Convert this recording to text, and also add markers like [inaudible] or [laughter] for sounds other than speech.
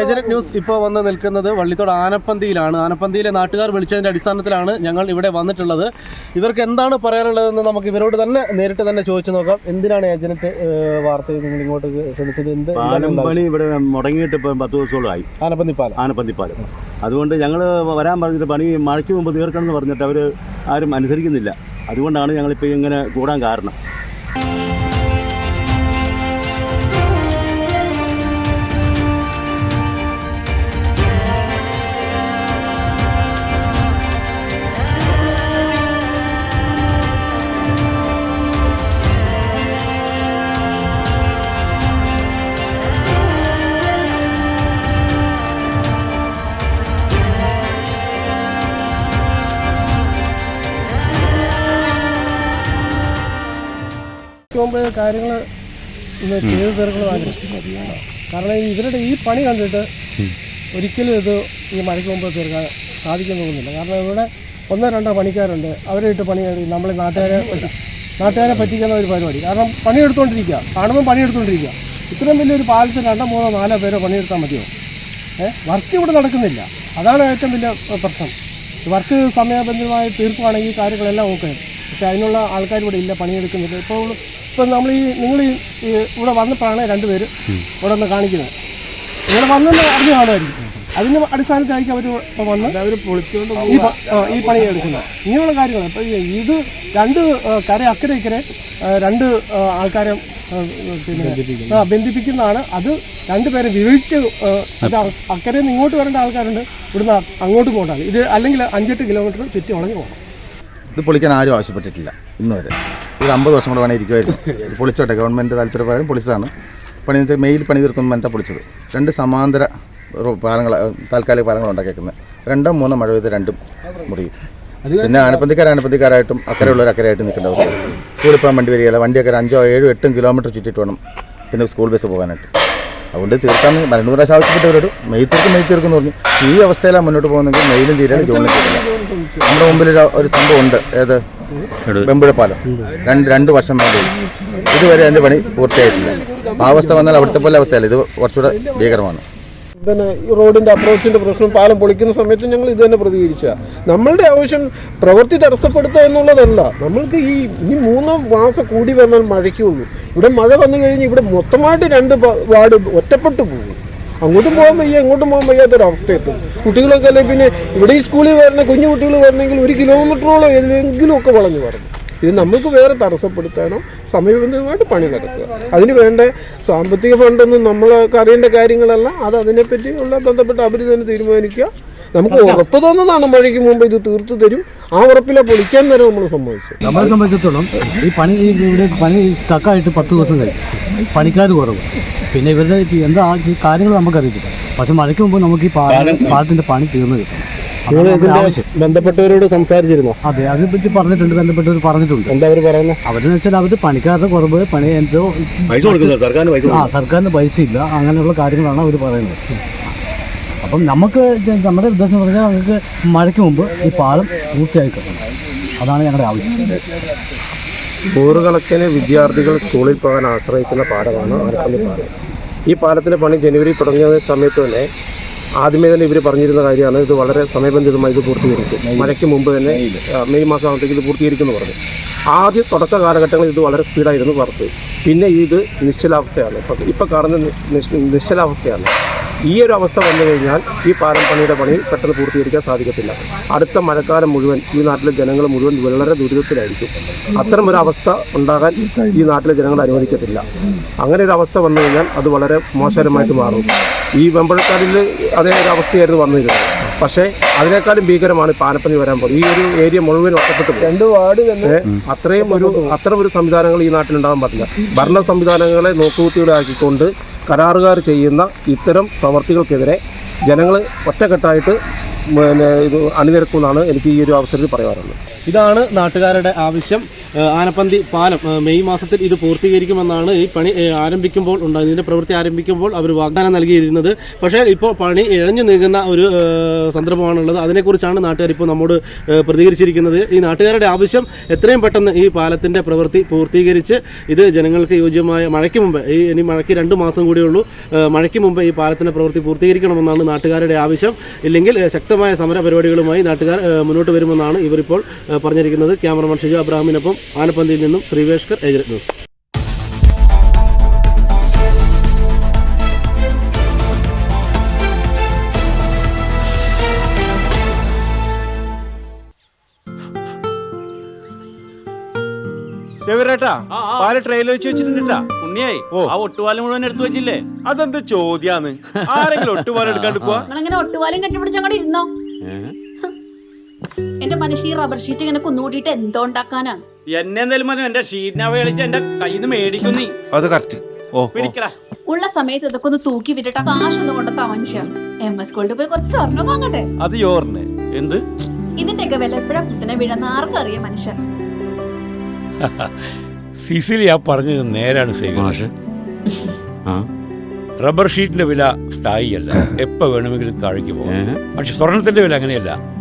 Agent news ഇപ്പോൾ വന്ന് നിൽക്കുന്നത് വള്ളിത്തോട് ആനപ്പന്തിയിലാണ്. ആനപ്പന്തിയിലെ നാട്ടുകാർ വിളിച്ചതിന്റെ അടിസ്ഥാനത്തിലാണ് ഞങ്ങൾ ഇവിടെ വന്നിട്ടുള്ളത്. ഇവർക്ക് എന്താണ് പറയാനുള്ളതെന്ന് നമുക്ക് ഇവരോട് തന്നെ നേരിട്ട് തന്നെ ചോദിച്ചു നോക്കാം. എന്തിനാണ് ഏജന്റ് വാർത്ത നിങ്ങൾ ഇങ്ങോട്ട് ക്ഷണിച്ചത്? എന്ത് പണി ഇവിടെ മുടങ്ങിയിട്ട് ഇപ്പം പത്ത് ദിവസത്തോളമായി. ആനപ്പന്തിപ്പാലം. ആനപ്പന്തിപ്പാലം. അതുകൊണ്ട് ഞങ്ങൾ വരാൻ പറഞ്ഞിട്ട് പണി മഴയ്ക്ക് മുമ്പ് തീർക്കണമെന്ന് പറഞ്ഞിട്ട് അവർ ആരും അനുസരിക്കുന്നില്ല. അതുകൊണ്ടാണ് ഞങ്ങളിപ്പോൾ ഇങ്ങനെ കൂടാൻ കാരണം. മുമ്പ് കാര്യങ്ങൾ ചെയ്തു ചെയ്തു ആഗ്രഹിക്കുന്നു. കാരണം ഇവരുടെ ഈ പണി കണ്ടിട്ട് ഒരിക്കലും ഇത് ഈ മഴയ്ക്ക് മുമ്പ് തീർക്കാൻ സാധിക്കുന്നില്ല കാരണം ഇവിടെ ഒന്നോ രണ്ടോ പണിക്കാരുണ്ട്. അവരെ ഇട്ട് പണി നമ്മളെ നാട്ടുകാരെ നാട്ടുകാരെ പറ്റിക്കുന്ന ഒരു പരിപാടി. കാരണം പണിയെടുത്തുകൊണ്ടിരിക്കുക കാണുമ്പോൾ പണിയെടുത്തുകൊണ്ടിരിക്കുക ഇത്രയും വലിയൊരു പാലത്തിൽ രണ്ടോ മൂന്നോ നാലോ പേരോ പണിയെടുത്താൽ മതിയോ? ഏഹ് വർക്ക് ഇവിടെ നടക്കുന്നില്ല. അതാണ് ഏറ്റവും വലിയ പ്രശ്നം. വർക്ക് സമയബന്ധിതമായി തീർക്കുകയാണെങ്കിൽ കാര്യങ്ങളെല്ലാം ഓക്കെ. പക്ഷെ അതിനുള്ള ആൾക്കാർ ഇവിടെ ഇല്ല പണിയെടുക്കുന്നില്ല. ഇപ്പോൾ ഇപ്പം നമ്മൾ ഈ നിങ്ങൾ ഈ ഇവിടെ വന്നപ്പോഴാണ് രണ്ടുപേര് ഇവിടെ ഒന്ന് കാണിക്കുന്നത്. ഇവിടെ വന്നെന്ന് അറിഞ്ഞ കാണുമായിരിക്കും അതിന്റെ അടിസ്ഥാനത്തിലായിരിക്കും അവർ ഇപ്പോൾ വന്ന് അവർ പൊളിച്ചുകൊണ്ട് ഈ പണി എടുക്കുന്നത് ഇങ്ങനെയുള്ള കാര്യങ്ങൾ ഇപ്പോൾ ഇത് രണ്ട് കര അക്കരെ ഇക്കരെ രണ്ട് ആൾക്കാരെ പിന്നെ ബന്ധിപ്പിക്കുന്നതാണ്. അത് രണ്ടുപേരെ വിവരിച്ച് അക്കരെ നിന്ന് ഇങ്ങോട്ട് വരേണ്ട ആൾക്കാരുണ്ട്. ഇവിടുന്ന് അങ്ങോട്ട് പോകേണ്ടത് ഇത് അല്ലെങ്കിൽ അഞ്ചെട്ട് കിലോമീറ്റർ ചുറ്റി ഉളഞ്ഞു പോകണം. ഇത് പൊളിക്കാൻ ആരും ആവശ്യപ്പെട്ടിട്ടില്ല ഇന്ന് വരെ ഒരു അമ്പത് വർഷം കൂടെ വേണേൽ ഇരിക്കുമായിരുന്നു [laughs] പൊളിച്ചോട്ടെ ഗവൺമെന്റ് താല്പര്യപ്രകാരം പൊളിച്ചതാണ്. പണി മെയിൽ പണി തീർക്കുമ്പോൾ പറഞ്ഞാൽ പൊളിച്ചത്. രണ്ട് സമാന്തര പാലങ്ങൾ താൽക്കാലിക പാലങ്ങൾ ഉണ്ടാക്കിയേക്കുന്നത്. രണ്ടോ മൂന്നോ മഴ പെയ്ത് രണ്ടും മുറിയും. പിന്നെ ആനപ്പന്തിക്കാർ ആനപ്പന്തിക്കാരായിട്ടും അക്കരെയുള്ളവർ അക്കരയായിട്ട് നിൽക്കേണ്ട അവസ്ഥ. സ്കൂളിൽ പോകാൻ വണ്ടി വരികയില്ല. വണ്ടിയൊക്കെ അഞ്ചോ ഏഴോ എട്ടും കിലോമീറ്റർ ചുറ്റിട്ട് വേണം. പിന്നെ സ്കൂൾ ബസ് പോകാനായിട്ട്. അതുകൊണ്ട് തീർക്കാൻ രണ്ടു പ്രാവശ്യം ആവശ്യപ്പെട്ടവരോട് മെയ് തീർക്കും മെയ് തീർക്കും എന്ന് പറഞ്ഞു. ഈ അവസ്ഥയിലാണ് മുന്നോട്ട് പോകുന്നെങ്കിൽ മെയിലും തീരാണ് ജൂണിലും തീരില്ല നമ്മുടെ മുമ്പിൽ ഒരു- ഒരു സംഭവം ഉണ്ട്. ഏത്? വെമ്പുഴ പാലം രണ്ട് രണ്ട് വർഷം വേണ്ടി ഇതുവരെ അതിന്റെ പണി പൂർത്തിയായിട്ടില്ല. ആ അവസ്ഥ വന്നാൽ അവിടുത്തെ പോലെ അവസ്ഥയല്ല. ഇത് കുറച്ചുകൂടെ ഭീകരമാണ്. തന്നെ ഈ റോഡിന്റെ അപ്രോച്ചിന്റെ പ്രശ്നം പാലം പൊളിക്കുന്ന സമയത്ത് ഞങ്ങൾ ഇത് തന്നെ പ്രതികരിച്ച. നമ്മളുടെ ആവശ്യം പ്രവൃത്തി തടസ്സപ്പെടുത്തുക എന്നുള്ളതല്ല. നമ്മൾക്ക് ഈ ഇനി മൂന്ന് മാസം കൂടി വന്നാൽ മഴയ്ക്കുള്ളൂ. ഇവിടെ മഴ വന്നു കഴിഞ്ഞ് ഇവിടെ മൊത്തമായിട്ട് രണ്ട് വാർഡ് ഒറ്റപ്പെട്ടു പോകും. അങ്ങോട്ടും പോകാൻ വയ്യ ഇങ്ങോട്ടും പോകാൻ വയ്യാത്തൊരവസ്ഥ എത്തും കുട്ടികളൊക്കെ അല്ലെങ്കിൽ പിന്നെ ഇവിടെ ഈ സ്കൂളിൽ വരണ കുഞ്ഞു കുട്ടികൾ വരണമെങ്കിൽ ഒരു കിലോമീറ്ററോളം ഏതെങ്കിലും ഒക്കെ വളഞ്ഞു പറഞ്ഞു ഇത് നമുക്ക് വേറെ തടസ്സപ്പെടുത്താനോ സമയബന്ധിതമായിട്ട് പണി നടത്തുക. അതിന് വേണ്ട സാമ്പത്തിക ഫണ്ടൊന്നും നമ്മൾ അറിയേണ്ട കാര്യങ്ങളല്ല. അത് അതിനെപ്പറ്റിയുള്ള ബന്ധപ്പെട്ട് അവർ തന്നെ തീരുമാനിക്കുക. നമുക്ക് ഉറപ്പ് തോന്നുന്നതാണ് മഴയ്ക്ക് മുമ്പ് ഇത് തീർത്തു തരും. ആ ഉറപ്പിലെ പൊളിക്കാൻ വരെ നമ്മൾ സമ്മതിച്ചു നമ്മളെ സംബന്ധിച്ചിടത്തോളം ഈ പണി ഈ ഇവിടെ പണി സ്റ്റക്കായിട്ട് പത്ത് ദിവസം കഴിഞ്ഞു. പണിക്കാർ കുറവ്. പിന്നെ ഇവരുടെ എന്താ കാര്യങ്ങൾ നമുക്കറിയില്ല പക്ഷെ മഴയ്ക്ക് മുമ്പ് നമുക്ക് ഈ പാലം പാലത്തിന്റെ പണി തീർന്നു കിട്ടും. ബന്ധപ്പെട്ടവരോട് സംസാരിച്ചിരുന്നോ? അതെ അതിനെ പറ്റി പറഞ്ഞിട്ടുണ്ട് ബന്ധപ്പെട്ടവർ പറഞ്ഞിട്ടുണ്ട്. എന്താ അവർ പറയുന്നത് അവരെന്ന് വെച്ചാൽ അവർ പണിക്കാരുടെ കുറവ് പണി എന്തോ പൈസ കൊടുക്കുന്നത് സർക്കാരിന് പൈസ ആ സർക്കാരിന് പൈസ ഇല്ല അങ്ങനെയുള്ള കാര്യങ്ങളാണ് അവർ പറയുന്നത്. അപ്പം നമുക്ക് നമ്മുടെ ഉദ്ദേശം എന്ന് പറഞ്ഞാൽ നമുക്ക് മഴയ്ക്ക് മുമ്പ് ഈ പാലം പൂർത്തിയായി അതാണ് ഞങ്ങളുടെ ആവശ്യം. നൂറുകണക്കിന് വിദ്യാർത്ഥികൾ സ്കൂളിൽ പോകാൻ ആശ്രയിക്കുന്ന പാലമാണ് ആനപ്പള്ളി പാലം. ഈ പാലത്തിന്റെ പണി ജനുവരി തുടങ്ങിയ സമയത്ത് തന്നെ ആദ്യമേ തന്നെ ഇവർ പറഞ്ഞിരുന്ന കാര്യമാണ് ഇത് വളരെ സമയബന്ധിതമായി ഇത് പൂർത്തീകരിക്കും. മഴയ്ക്ക് മുമ്പ് തന്നെ മെയ് മാസം ആകുമ്പോഴത്തേക്ക് ഇത് പൂർത്തീകരിക്കുമെന്ന് പറഞ്ഞു. ആദ്യ തുടക്ക കാലഘട്ടങ്ങളിൽ ഇത് വളരെ സ്പീഡായിരുന്നു പറഞ്ഞു പിന്നെ ഇത് നിശ്ചലാവസ്ഥയാണ്. ഇപ്പം ഇപ്പം കാണുന്ന നിശ്ചലാവസ്ഥയാണ്. ഈ ഒരു അവസ്ഥ വന്നു കഴിഞ്ഞാൽ ഈ പാലം പണിയുടെ പണി പെട്ടെന്ന് പൂർത്തീകരിക്കാൻ സാധിക്കത്തില്ല. അടുത്ത മഴക്കാലം മുഴുവൻ ഈ നാട്ടിലെ ജനങ്ങൾ മുഴുവൻ വളരെ ദുരിതത്തിലായിരിക്കും. അത്തരം ഒരു അവസ്ഥ ഉണ്ടാകാൻ ഈ നാട്ടിലെ ജനങ്ങൾ അനുവദിക്കത്തില്ല. അങ്ങനെ ഒരു അവസ്ഥ വന്നു കഴിഞ്ഞാൽ അത് വളരെ മോശകരമായിട്ട് മാറും. ഈ വെമ്പഴക്കാടിൽ അതേ ഒരു അവസ്ഥയായിരുന്നു വന്നിരുന്നത്. പക്ഷേ അതിനേക്കാളും ഭീകരമാണ് പാനപ്പനി വരാൻ പോകുന്നത്. ഈ ഒരു ഏരിയ മുഴുവൻ ഒറ്റപ്പെട്ടു രണ്ട് വാർഡ് തന്നെ അത്രയും ഒരു അത്തരം ഒരു സംവിധാനങ്ങൾ ഈ നാട്ടിലുണ്ടാകാൻ പറ്റില്ല. പാടില്ല ഭരണ സംവിധാനങ്ങളെ നോക്കുകുത്തികളാക്കിക്കൊണ്ട് കരാറുകാർ ചെയ്യുന്ന ഇത്തരം പ്രവർത്തികൾക്കെതിരെ ജനങ്ങൾ ഒറ്റക്കെട്ടായിട്ട് പിന്നെ ഇത് അണിനിരക്കുമെന്നാണ് എനിക്ക് ഈ ഒരു അവസരത്തിൽ പറയാറുള്ളത്. ഇതാണ് നാട്ടുകാരുടെ ആവശ്യം. ആനപ്പന്തി പാലം മെയ് മാസത്തിൽ ഇത് പൂർത്തീകരിക്കുമെന്നാണ് ഈ പണി ആരംഭിക്കുമ്പോൾ ഉണ്ടായത് ഇതിന്റെ പ്രവൃത്തി ആരംഭിക്കുമ്പോൾ അവർ വാഗ്ദാനം നൽകിയിരുന്നത്. പക്ഷേ ഇപ്പോൾ പണി ഇഴഞ്ഞു നീങ്ങുന്ന ഒരു സന്ദർഭമാണുള്ളത്. അതിനെക്കുറിച്ചാണ് നാട്ടുകാർ ഇപ്പോൾ നമ്മോട് പ്രതികരിച്ചിരിക്കുന്നത്. ഈ നാട്ടുകാരുടെ ആവശ്യം എത്രയും പെട്ടെന്ന് ഈ പാലത്തിന്റെ പ്രവൃത്തി പൂർത്തീകരിച്ച് ഇത് ജനങ്ങൾക്ക് യോജ്യമായ മഴയ്ക്ക് മുമ്പ് ഈ ഇനി മഴയ്ക്ക് രണ്ട് മാസം കൂടിയുള്ളൂ മഴയ്ക്ക് മുമ്പ് ഈ പാലത്തിന്റെ പ്രവൃത്തി പൂർത്തീകരിക്കണമെന്നാണ് നാട്ടുകാരുടെ ആവശ്യം. ഇല്ലെങ്കിൽ ശക്തമായ സമര പരിപാടികളുമായി നാട്ടുകാർ മുന്നോട്ട് വരുമെന്നാണ് ഇവരിപ്പോൾ പറഞ്ഞിരിക്കുന്നത്. ക്യാമറമാൻ ഷിജു അബ്രാഹിമിനൊപ്പം ആനപ്പന്തിയിൽ നിന്നും ശ്രീവേഷ്കർ ഏജന്റ് ന്യൂസ്. ചെവിരേട്ടാ ആ, ആ. പാൽ ട്രെയിലർ വെച്ച് വെച്ചിട്ടുണ്ടാ ഉണ്ണിയായി ആ ഒട്ടുപാലം മുഴുവൻ എടുത്തു വെച്ചില്ലേ? അതെന്ത് ചോദ്യാന്ന്? ആരെങ്കിലും ഒട്ടുപാലം എടുക്കാണ്ടിക്കുക നിങ്ങളിങ്ങനെ ഒട്ടുപാലും കെട്ടിപ്പിടിച്ച് അങ്ങോട്ട് ഇരുന്നോ? എന്റെ മനുഷ്യ ഈ റബ്ബർ ഷീറ്റ് ഇങ്ങനെ കുന്നുകൂടിയിട്ട് എന്തോ ഉണ്ടാക്കാനാ? എന്നെ എന്തായാലും മതി. എന്റെ ഷീറ്റിനാവ കളിച്ച് എന്റെ കയ്യിൽ നിന്ന് അത് കറക്റ്റ് ഓ പിടിക്കടാ. ഉള്ള സമയത്ത് ഇതൊക്കെ ഒന്ന് തൂക്കി വിട്ടിട്ട് ആ കാശൊന്നും കൊണ്ടെത്താ മനുഷ്യ എം എസ് ഗോൾഡ് പോയി കുറച്ച് സ്വർണം വാങ്ങട്ടെ? അത് യോറിന് എന്ത്? ഇതിന്റെയൊക്കെ വില എപ്പോഴാ കുത്തിനെ വീഴുന്ന ആർക്കും അറിയാം മനുഷ്യ. [laughs] സിസിലി ആ പറഞ്ഞത് നേരാണ് സേവ [laughs] ആ? റബ്ബർ ഷീറ്റിന്റെ വില സ്ഥായിയല്ല. എപ്പോ വേണമെങ്കിലും താഴേക്ക് പോകും? പക്ഷെ സ്വർണത്തിന്റെ വില അങ്ങനെയല്ല.